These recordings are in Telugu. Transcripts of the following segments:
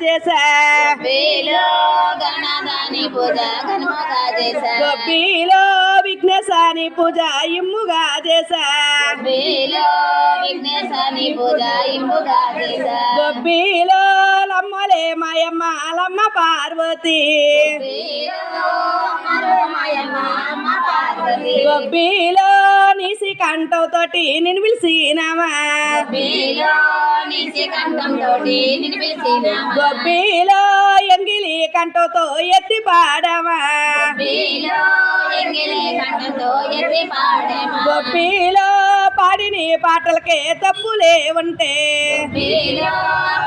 చేసా గణముగా గొబ్బిలో విఘ్నేశాని పూజ ఇమ్ముగా చేసా గొబ్బిలో లమ్మలే మాయమ్మ లమ్మ పార్వతి. గొబ్బిలో నీసి కంఠంతోటి నిన్ను పిలిచినామా వేలో నిసి కంఠం తోటి నిన్ను పిలిచిన గొబ్బిలో ఎంగిలి కంఠంతో ఎత్తి పాడమా? గొబ్బిలో పాడిని పాటలకే తప్పులే ఉంటే వేలో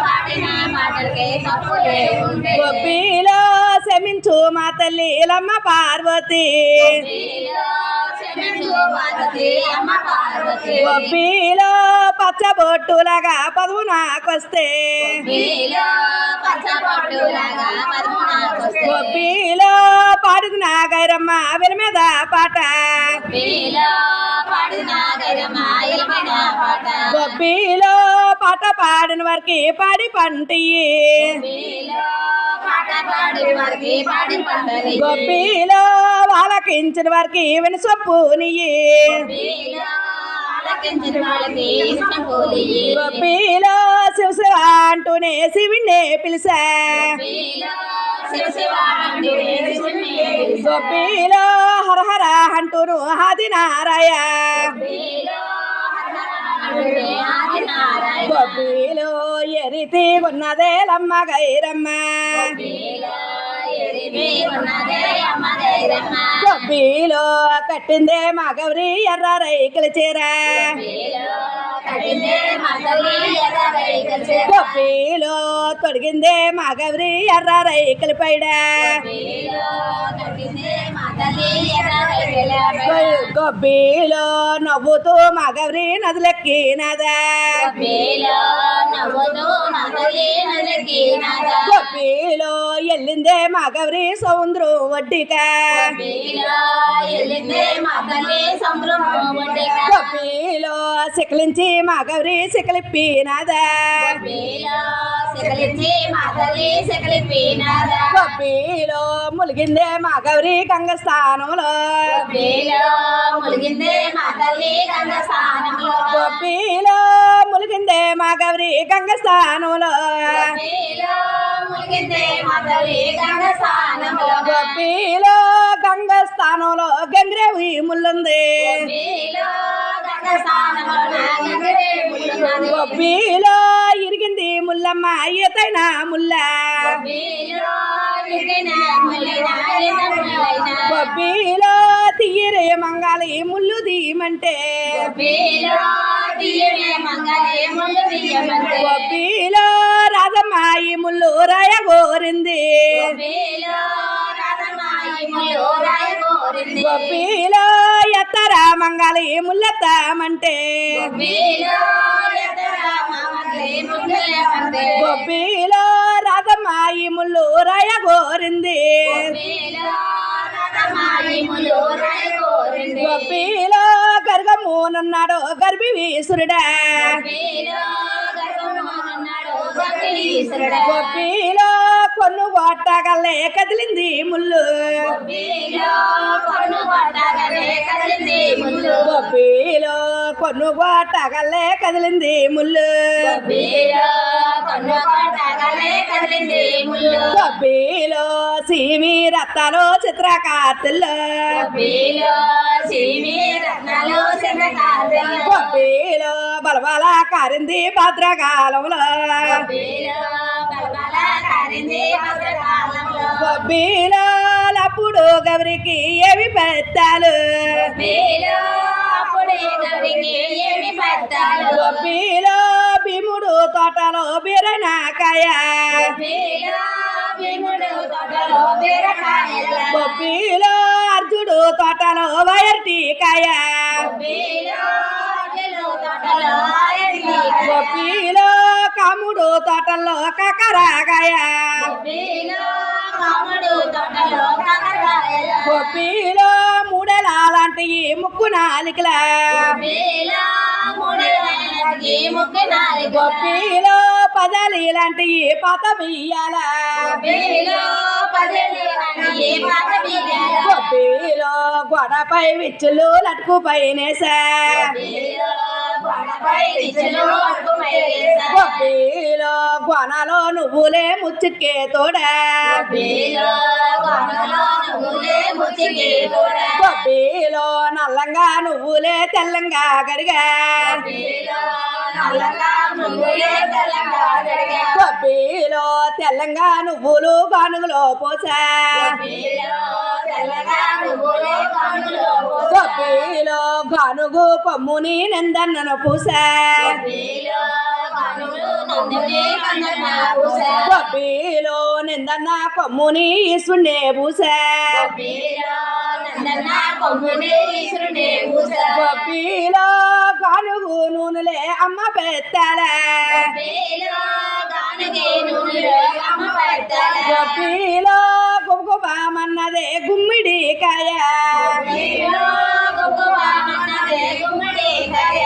పాడిన పాటలకే తప్పులే ఉంటే గొబ్బిలో శమించు మా తల్లి లమ్మ పార్వతి. గొబ్బిలో పచ్చబొట్టులాగా పదువు నాకొస్తే. గొబ్బిలో పాడుది నాగైరమ్మ వేలో ఇలమైన పాట. గొబ్బిలో పాట. పాడిన వారికి పాడి పాట వారికి వారికి వేలో ఆలకించిన వాళ్ళకి ఇష్టం పోలి గొబ్బిలో శివ శివ అంటూనే శివుణ్ణే. గొబ్బిలో హర హర అంటూను ఆది నారాయ హరహర. గొబ్బిలో ఎరితి ఉన్నదే లమ్మ గైరమ్మ గొబ్బిలో కట్టిందే మా గౌరి ఎర్ర రైకుల చీర. గొబ్బిలో తొడిగిందే మా గౌరి ఎర్ర రైకుల పైడ గొబ్బిలో నవ్వుతూ మా గౌరి నదులెక్కినదా నవ్వుతూ. గొబ్బిలో ఎల్లిందే మా గౌరి సౌంద్రం వడ్డిక. గొబ్బిలో సికలించి మా గౌరి సికలిప్పినదా. గొబ్బిలో ములిగిందే మా గౌరి గంగ స్థానంలో. గొబ్బిలో ములిగిందే మా గౌరి గంగ స్థానంలో మా తల్లి గంగ స్థానంలో. గంగ్రేవి ముల్లుంది. గొబ్బిలో ఇరిగింది ముల్లమ్మ ఈతైన ముల్ల. గొబ్బిలో తీయరే మంగాలి ముల్లు దీమంటే మంగళే ముళ్ళు. గొబ్బిలో రాయ గోరింది రాధమాయి ముళ్ళు రాయ కోరింది. గొబ్బిలో ఎత్తర మంగాలి ముల్లెత్తామంటే. గొబ్బిలో రాయ గోరింది రాధమాయి ముళ్ళు రాయ. గొబ్బిలో గర్భమునున్నాడు గర్భీశ్వరుడా. గొబ్బిలో కొన్ను గొట్టగల్లే కదిలింది ముళ్ళు. గొబ్బిలో కొన్ను కొట్టగానే కదిలింది ముళ్ళు. గొబ్బిలో సీమి చిత్రకార్తెల్లో రత్నాలు చంద్రకాంతలు. గొబ్బిలో బలబల కారింది భద్రకాలంలో. గొబ్బిలో అప్పుడు గౌరికి ఏమి పెత్తాలు. గొబ్బిలో భీముడు తోటలో బీరనాకాయ వేలో అర్జుడు తోటలో వయర్టికాయ వేలో అర్జును తోటలో అరటికాయ. గొబ్బిలో కాముడు తోటలో కాకరకాయల. గొబ్బిలో మూడెల లాంటి ముక్కు నాలికలా గొప్పిలో పదలి లాంటి పాత బియ్యాల. గొబ్బిలో పదలి ఈ పాత బియ్యాల. గొప్పిలో గోడపై విచ్చులు లటుకు పైనేసా గొబ్బిలో గొనలో నువ్వులే ముచ్చుకే తోడా. గొబ్బిలో నల్లంగా నువ్వులే తెల్లంగా గడిగా నల్లగా నువ్వులే తెల్లగా తెల్లంగా నువ్వులు గానుగులో పోసా. గొబ్బిలో గానుగు కొమ్ముని నందన్నను పూసా. గొబ్బిలో నిందన్న కొమ్ముని ఈశ్వరునే పూసా. గొబ్బిలో నందన గానుగు నూనెలే అమ్మ పెత్తలే. గప్పిలో గానుగి గుమ్మిడి కాయ పెట్టాల. గొప్పిలో గుబగుబమన్నదే గుమ్మిడికాయ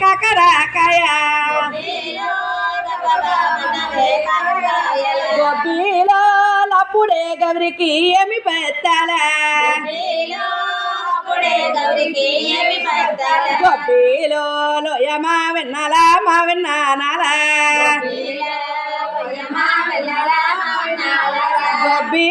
కాకరాకాయ లప్పుడే గౌరికి ఏమి పెట్టాలా అప్పుడే గౌరికి లోయమా విన్నాలా మా విన్నానాలా. గొబ్బీ